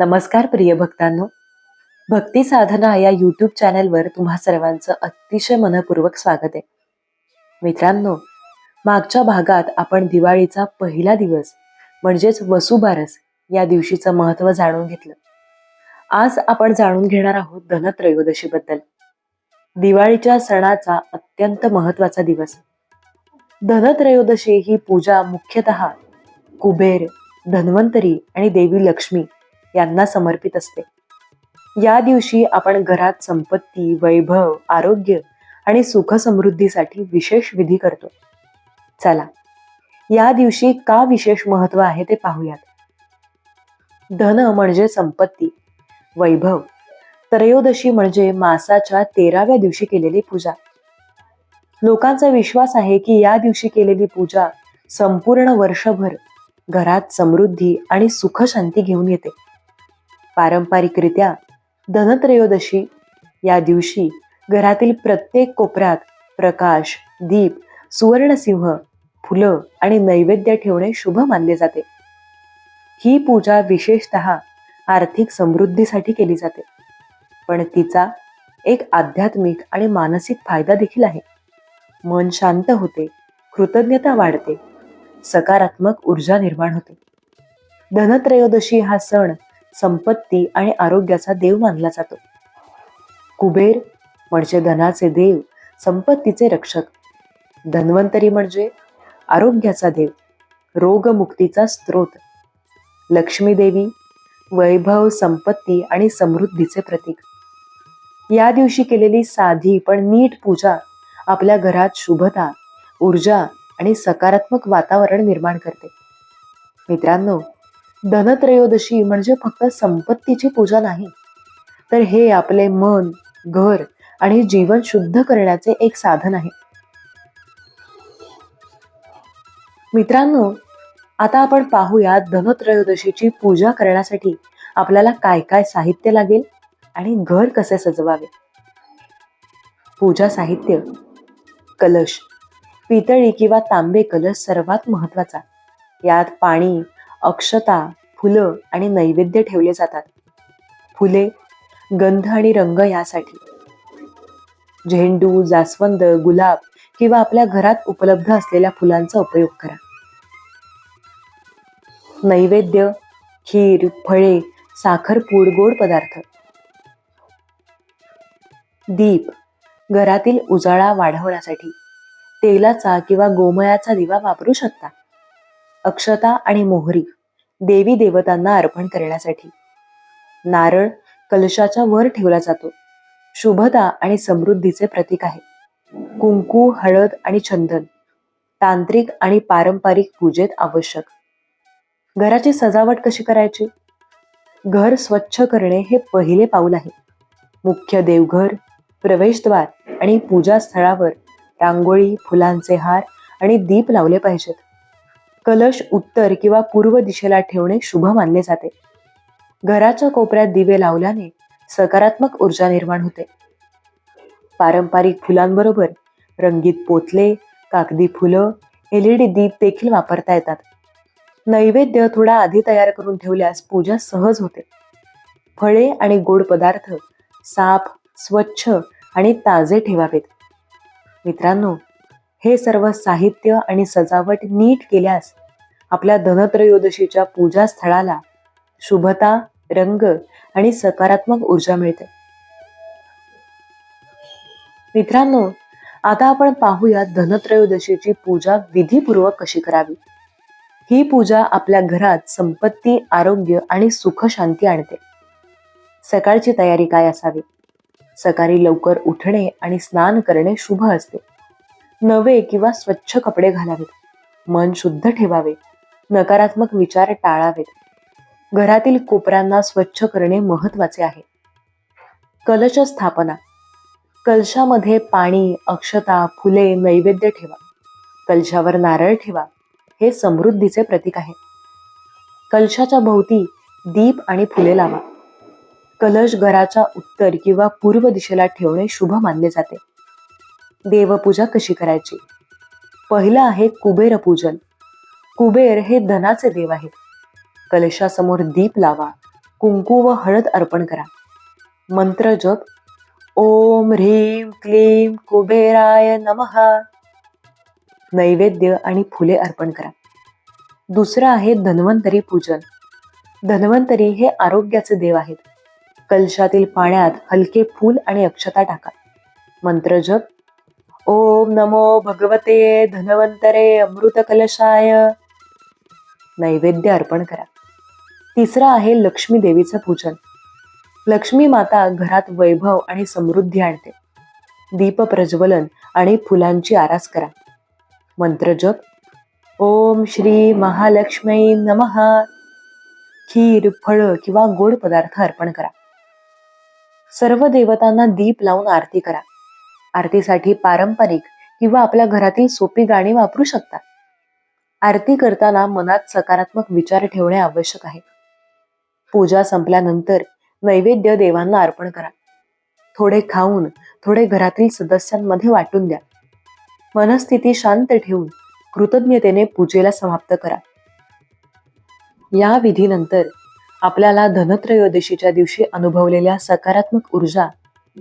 नमस्कार प्रिय भक्तांनो. भक्ती साधना या युट्यूब चॅनलवर तुम्हा सर्वांचं अतिशय मनपूर्वक स्वागत आहे. मित्रांनो मागच्या भागात आपण दिवाळीचा पहिला दिवस म्हणजेच वसुबारस या दिवशीचं महत्त्व जाणून घेतलं. आज आपण जाणून घेणार आहोत धनत्रयोदशीबद्दल. दिवाळीच्या सणाचा अत्यंत महत्त्वाचा दिवस. धनत्रयोदशी ही पूजा मुख्यतः कुबेर धन्वंतरी आणि देवी लक्ष्मी यांना समर्पित असते. या दिवशी आपण घरात संपत्ती वैभव आरोग्य आणि सुख समृद्धीसाठी विशेष विधी करतो. चला या दिवशी का विशेष महत्त्व आहे ते पाहूयात. धन म्हणजे संपत्ती वैभव त्रयोदशी म्हणजे मासाच्या तेराव्या दिवशी केलेली पूजा. लोकांचा विश्वास आहे की या दिवशी केलेली पूजा संपूर्ण वर्षभर घरात समृद्धी आणि सुख शांती घेऊन येते. पारंपरिकरित्या धनत्रयोदशी या दिवशी घरातील प्रत्येक कोपऱ्यात प्रकाश दीप सुवर्णसिंह फुलं आणि नैवेद्य ठेवणे शुभ मानले जाते. ही पूजा विशेषतः आर्थिक समृद्धीसाठी केली जाते. पण तिचा एक आध्यात्मिक आणि मानसिक फायदा देखील आहे. मन शांत होते कृतज्ञता वाढते सकारात्मक ऊर्जा निर्माण होते. धनत्रयोदशी हा सण संपत्ती आणि आरोग्याचा देव मानला जातो. कुबेर म्हणजे धनाचे देव संपत्तीचे रक्षक. धन्वंतरी म्हणजे आरोग्याचा देव रोगमुक्तीचा स्रोत. लक्ष्मी देवी वैभव संपत्ती आणि समृद्धीचे प्रतीक. या दिवशी केलेली साधी पण नीट पूजा आपल्या घरात शुभता ऊर्जा आणि सकारात्मक वातावरण निर्माण करते. मित्रांनो धनत्रयोदशी म्हणजे फक्त संपत्तीची पूजा नाही. तर हे आपले मन घर आणि जीवन शुद्ध करण्याचे एक साधन आहे. मित्रांनो आता आपण पाहूया धनत्रयोदशीची पूजा करण्यासाठी आपल्याला काय काय साहित्य लागेल आणि घर कसे सजवावे? पूजा साहित्य कलश पितळी किंवा तांबे कलश सर्वात महत्त्वाचा यात पाणी अक्षता फुलं आणि नैवेद्य ठेवले जातात. फुले गंध आणि रंग यासाठी. झेंडू जास्वंद गुलाब किंवा आपल्या घरात उपलब्ध असलेल्या फुलांचा उपयोग करा. नैवेद्य खीर फळे साखरपूड गोड पदार्थ. दीप घरातील उजाळा वाढवण्यासाठी. तेलाचा किंवा गोमयाचा दिवा वापरू शकता. अक्षता आणि मोहरी देवी देवतांना अर्पण करण्यासाठी. नारळ कलशाच्या वर ठेवला जातो. शुभता आणि समृद्धीचे प्रतीक आहे. कुंकू हळद आणि चंदन तांत्रिक आणि पारंपरिक पूजेत आवश्यक. घराची सजावट कशी करायची? घर स्वच्छ करणे हे पहिले पाऊल आहे. मुख्य देवघर प्रवेशद्वार आणि पूजा स्थळावर रांगोळी फुलांचे हार आणि दीप लावले पाहिजेत. कलश उत्तर किंवा पूर्व दिशेला ठेवणे शुभ मानले जाते. घराच्या कोपऱ्यात दिवे लावल्याने सकारात्मक ऊर्जा निर्माण होते. पारंपरिक फुलांबरोबर रंगीत पोतले कागदी फुलं एलईडी दीप देखील वापरता येतात. नैवेद्य थोडा आधी तयार करून ठेवल्यास पूजा सहज होते. फळे आणि गोड पदार्थ साफ स्वच्छ आणि ताजे ठेवावेत. मित्रांनो हे सर्व साहित्य आणि सजावट नीट केल्यास आपल्या धनत्रयोदशीच्या पूजा स्थळाला शुभता रंग आणि सकारात्मक ऊर्जा मिळते. मित्रांनो आता आपण पाहूया धनत्रयोदशीची पूजा विधीपूर्वक कशी करावी. ही पूजा आपल्या घरात संपत्ती आरोग्य आणि सुख शांती आणते. सकाळची तयारी काय असावी? सकाळी लवकर उठणे आणि स्नान करणे शुभ असते. नवे किंवा स्वच्छ कपडे घालावेत. मन शुद्ध ठेवावे. नकारात्मक विचार टाळावेत. घरातील कोपऱ्यांना स्वच्छ करणे महत्त्वाचे आहे. कलश स्थापना. कलशामध्ये पाणी अक्षता फुले नैवेद्य ठेवा. कलशावर नारळ ठेवा. हे समृद्धीचे प्रतीक आहे. कलशाच्या भोवती दीप आणि फुले लावा. कलश घराच्या उत्तर किंवा पूर्व दिशेला ठेवणे शुभ मानले जाते. देवपूजा कशी करायची? पहिलं आहे कुबेर पूजन. कुबेर हे धनाचे देव आहेत. कलशासमोर दीप लावा कुंकू व हळद अर्पण करा. मंत्र जप. ओम ह्रीम क्लीम कुबेराय नमहा नैवेद्य आणि फुले अर्पण करा. दुसरं आहे धन्वंतरी पूजन. धन्वंतरी हे आरोग्याचे देव आहेत. कलशातील पाण्यात हलके फूल आणि अक्षता टाका. मंत्र जप. ओम नमो भगवते धनवंतरे अमृत कलशाय नैवेद्य अर्पण करा. तिसरं आहे लक्ष्मी देवीचं पूजन. लक्ष्मी माता घरात वैभव आणि समृद्धी आणते. दीप प्रज्वलन आणि फुलांची आरास करा. मंत्र जप. ओम श्री महालक्ष्मी नमहा खीर फळं किंवा गोड पदार्थ अर्पण करा. सर्व देवतांना दीप लावून आरती करा. आरतीसाठी पारंपरिक किंवा आपल्या घरातील सोपी गाणी वापरू शकता. आरती करताना मनात सकारात्मक विचार ठेवणे आवश्यक आहे. पूजा संपल्यानंतर नैवेद्य देवांना अर्पण करा. थोडे खाऊन थोडे घरातील सदस्यांमध्ये वाटून द्या. मनस्थिती शांत ठेवून कृतज्ञतेने पूजेला समाप्त करा. या विधीनंतर आपल्याला धनत्रयोदशीच्या दिवशी अनुभवलेल्या सकारात्मक ऊर्जा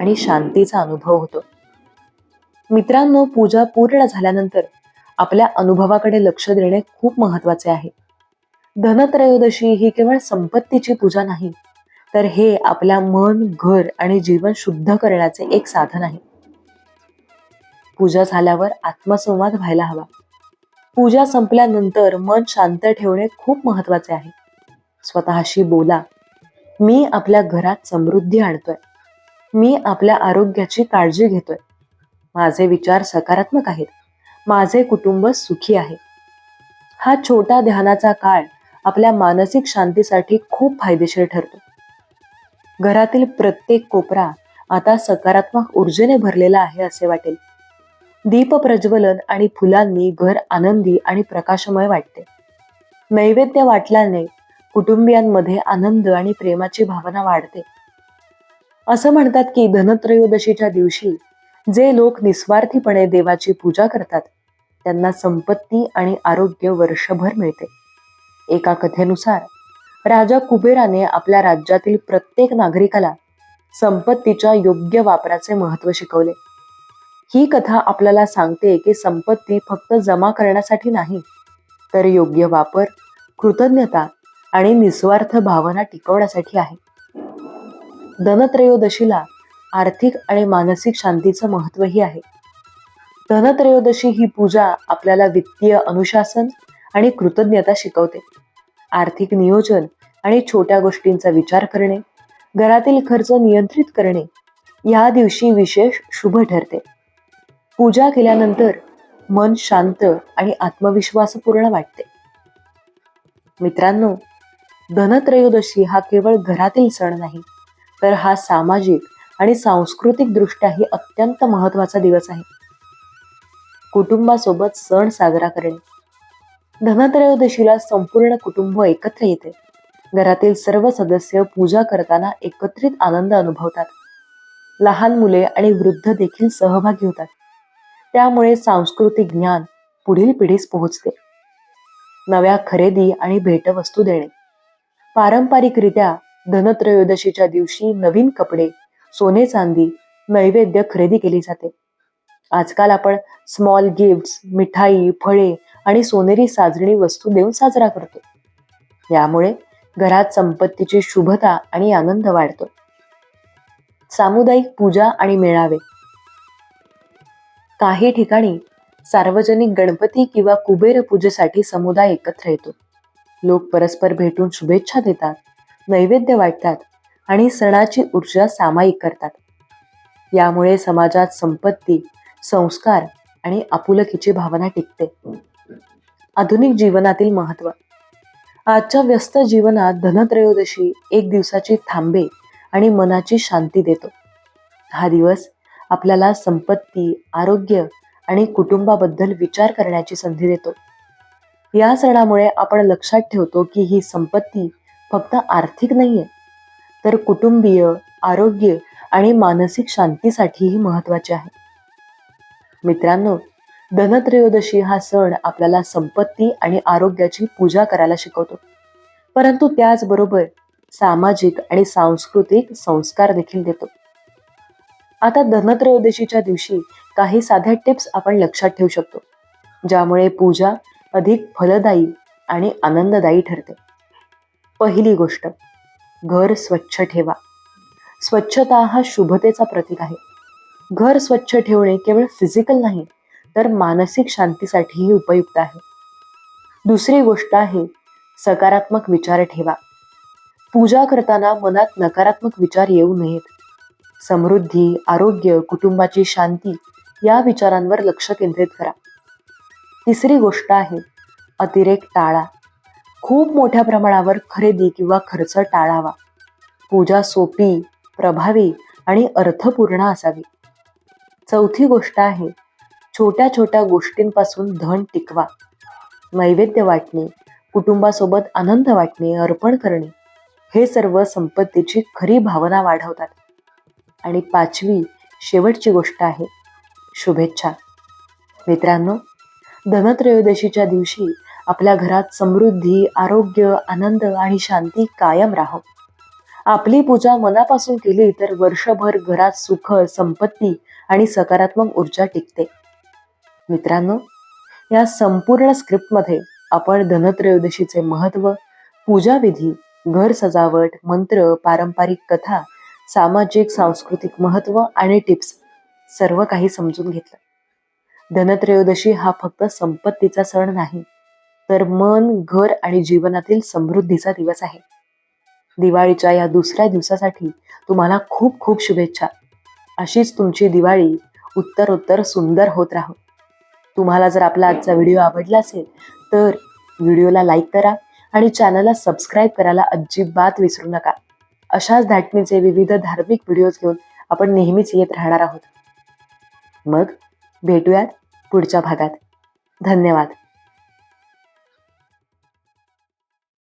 आणि शांतीचा अनुभव होतो. मित्रांनो पूजा पूर्ण झाल्यानंतर आपल्या अनुभवाकडे लक्ष देणे खूप महत्त्वाचे आहे. धनत्रयोदशी ही केवळ संपत्तीची पूजा नाही तर हे आपल्या मन घर आणि जीवन शुद्ध करण्याचे एक साधन आहे. पूजा झाल्यावर आत्मसंवाद व्हायला हवा. पूजा संपल्यानंतर मन शांत ठेवणे खूप महत्त्वाचे आहे. स्वतःशी बोला मी आपल्या घरात समृद्धी आणतोय. मी आपल्या आरोग्याची काळजी घेतोय. माझे विचार सकारात्मक आहेत. माझे कुटुंब सुखी आहे. हा छोटा ध्यानाचा काळ आपल्या मानसिक शांतीसाठी खूप फायदेशीर ठरतो. घरातील प्रत्येक कोपरा आता सकारात्मक ऊर्जेने भरलेला आहे असे वाटेल. दीप प्रज्वलन आणि फुलांनी घर आनंदी आणि प्रकाशमय वाटते. नैवेद्य वाटल्याने कुटुंबियांमध्ये आनंद आणि प्रेमाची भावना वाढते. असं म्हणतात की धनत्रयोदशीच्या दिवशी जे लोक निस्वार्थीपणे देवाची पूजा करतात त्यांना संपत्ती आणि आरोग्य वर्षभर मिळते. एका कथेनुसार राजा कुबेराने आपल्या राज्यातील प्रत्येक नागरिकाला संपत्तीच्या योग्य वापराचे महत्त्व शिकवले. ही कथा आपल्याला सांगते की संपत्ती फक्त जमा करण्यासाठी नाही तर योग्य वापर कृतज्ञता आणि निस्वार्थ भावना टिकवण्यासाठी आहे. धनत्रयोदशीला आर्थिक आणि मानसिक शांतीचं महत्वही आहे. धनत्रयोदशी ही पूजा आपल्याला वित्तीय अनुशासन आणि कृतज्ञता शिकवते. आर्थिक नियोजन आणि छोट्या गोष्टींचा विचार करणे घरातील खर्च नियंत्रित करणे या दिवशी विशेष शुभ ठरते. पूजा केल्यानंतर मन शांत आणि आत्मविश्वासपूर्ण वाटते. मित्रांनो धनत्रयोदशी हा केवळ घरातील सण नाही तर हा सामाजिक आणि सांस्कृतिक दृष्ट्याही अत्यंत महत्त्वाचा दिवस आहे. कुटुंबासोबत सण साजरा करणे. धनत्रयोदशीला संपूर्ण कुटुंब एकत्र येते. घरातील सर्व सदस्य पूजा करताना एकत्रित आनंद अनुभवतात. लहान मुले आणि वृद्ध देखील सहभागी होतात. त्यामुळे सांस्कृतिक ज्ञान पुढील पिढीस पोहोचते. नव्या खरेदी आणि भेटवस्तू देणे. पारंपरिकरित्या धनत्रयोदशीच्या दिवशी नवीन कपडे सोने चांदी नैवेद्य खरेदी केली जाते. आजकाल आपण स्मॉल गिफ्ट्स मिठाई फळे आणि सोनेरी साजणी वस्तू देऊन साजरा करतो. यामुळे घरात संपत्तीची शुभता आणि आनंद वाढतो. सामुदायिक पूजा आणि मेळावे. काही ठिकाणी सार्वजनिक गणपती किंवा कुबेर पूजेसाठी समुदाय एकत्र येतो. लोक परस्पर भेटून शुभेच्छा देतात नैवेद्य वाटतात आणि सणाची ऊर्जा सामायिक करतात. यामुळे समाजात संपत्ती संस्कार आणि आपुलकीची भावना टिकते. आधुनिक जीवनातील महत्त्व आजच्या व्यस्त जीवनात धनत्रयोदशी एक दिवसाची थांबे आणि मनाची शांती देतो. हा दिवस आपल्याला संपत्ती आरोग्य आणि कुटुंबाबद्दल विचार करण्याची संधी देतो. या सणामुळे आपण लक्षात ठेवतो की ही संपत्ती फक्त आर्थिक नाहीये तर कुटुंबीय आरोग्य आणि मानसिक शांतीसाठीही महत्त्वाचे आहे. मित्रांनो धनत्रयोदशी हा सण आपल्याला संपत्ती आणि आरोग्याची पूजा करायला शिकवतो. परंतु त्याचबरोबर सामाजिक आणि सांस्कृतिक संस्कार देखील देतो. आता धनत्रयोदशीच्या दिवशी काही साध्या टिप्स आपण लक्षात ठेवू शकतो ज्यामुळे पूजा अधिक फलदायी आणि आनंददायी ठरते. पहिली गोष्ट घर स्वच्छ ठेवा. स्वच्छता हा शुभतेचा प्रतीक आहे. घर स्वच्छ ठेवणे केवळ फिजिकल नाही तर मानसिक शांतीसाठीही उपयुक्त आहे. दुसरी गोष्ट आहे सकारात्मक विचार ठेवा. पूजा करताना मनात नकारात्मक विचार येऊ नयेत. समृद्धी आरोग्य कुटुंबाची शांती या विचारांवर लक्ष केंद्रित करा. तिसरी गोष्ट आहे अतिरेक टाळा. खूप मोठ्या प्रमाणावर खरेदी किंवा खर्च टाळावा. पूजा सोपी प्रभावी आणि अर्थपूर्ण असावी. चौथी गोष्ट आहे छोट्या छोट्या गोष्टींपासून धन टिकवा. नैवेद्य वाटणे कुटुंबासोबत आनंद वाटणे अर्पण करणे हे सर्व संपत्तीची खरी भावना वाढवतात. आणि पाचवी शेवटची गोष्ट आहे शुभेच्छा. मित्रांनो धनत्रयोदशीच्या दिवशी आपल्या घरात समृद्धी आरोग्य आनंद आणि शांती कायम राहो. आपली पूजा मनापासून केली तर वर्षभर घरात सुख संपत्ती आणि सकारात्मक ऊर्जा टिकते. मित्रांनो या संपूर्ण स्क्रिप्टमध्ये आपण धनत्रयोदशीचे महत्त्व पूजाविधी घर सजावट मंत्र पारंपरिक कथा सामाजिक सांस्कृतिक महत्त्व आणि टिप्स सर्व काही समजून घेतलं. धनत्रयोदशी हा फक्त संपत्तीचा सण नाही तर मन घर आणि जीवनातील समृद्धीचा दिवस आहे. दिवाळीच्या या दुसऱ्या दिवसासाठी तुम्हाला खूप खूप शुभेच्छा. अशीच तुमची दिवाळी उत्तर उत्तर सुंदर होत राहो. तुम्हाला जर आपला आजचा व्हिडिओ आवडला असेल तर व्हिडिओला लाईक करा आणि चॅनलला सबस्क्राईब करायला अजिबात विसरू नका. अशाच धाटणीचे विविध धार्मिक व्हिडिओज घेऊन आपण नेहमीच येत राहणार आहोत. मग भेटूयात पुढच्या भागात. धन्यवाद.